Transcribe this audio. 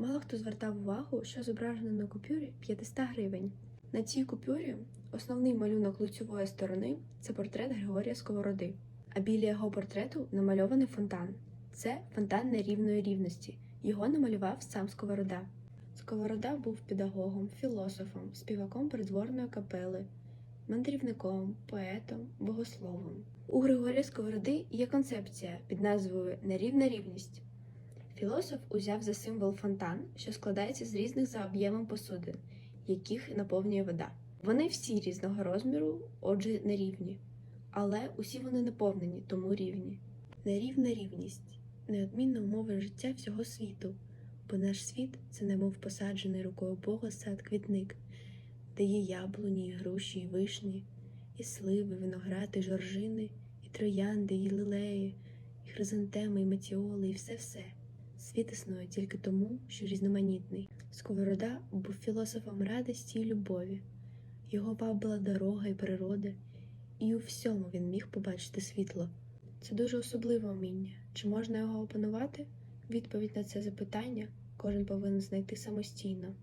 Мало хто звертав увагу, що зображено на купюрі 500 гривень. На цій купюрі основний малюнок лицьової сторони це портрет Григорія Сковороди, а біля його портрету намальований фонтан. Це фонтан нерівної рівності. Його намалював сам Сковорода. Сковорода був педагогом, філософом, співаком придворної капели, мандрівником, поетом, богословом. У Григорія Сковороди є концепція під назвою Нерівна рівність. Філософ узяв за символ фонтан, що складається з різних за об'ємом посудин, яких наповнює вода. Вони всі різного розміру, отже, нерівні, але усі вони наповнені, тому рівні. Нерівна рівність неодмінна умова життя всього світу, бо наш світ це немов посаджений рукою Бога сад квітник, де є яблуні, і груші, і вишні, і сливи, виноград, і жоржини, і троянди, і лілеї, і хризантеми, і метіоли, і все-все. Світ існує тільки тому, що різноманітний. Сковорода був філософом радості і любові. Його вабила дорога і природа, і у всьому він міг побачити світло. Це дуже особливе вміння. Чи можна його опанувати? Відповідь на це запитання кожен повинен знайти самостійно.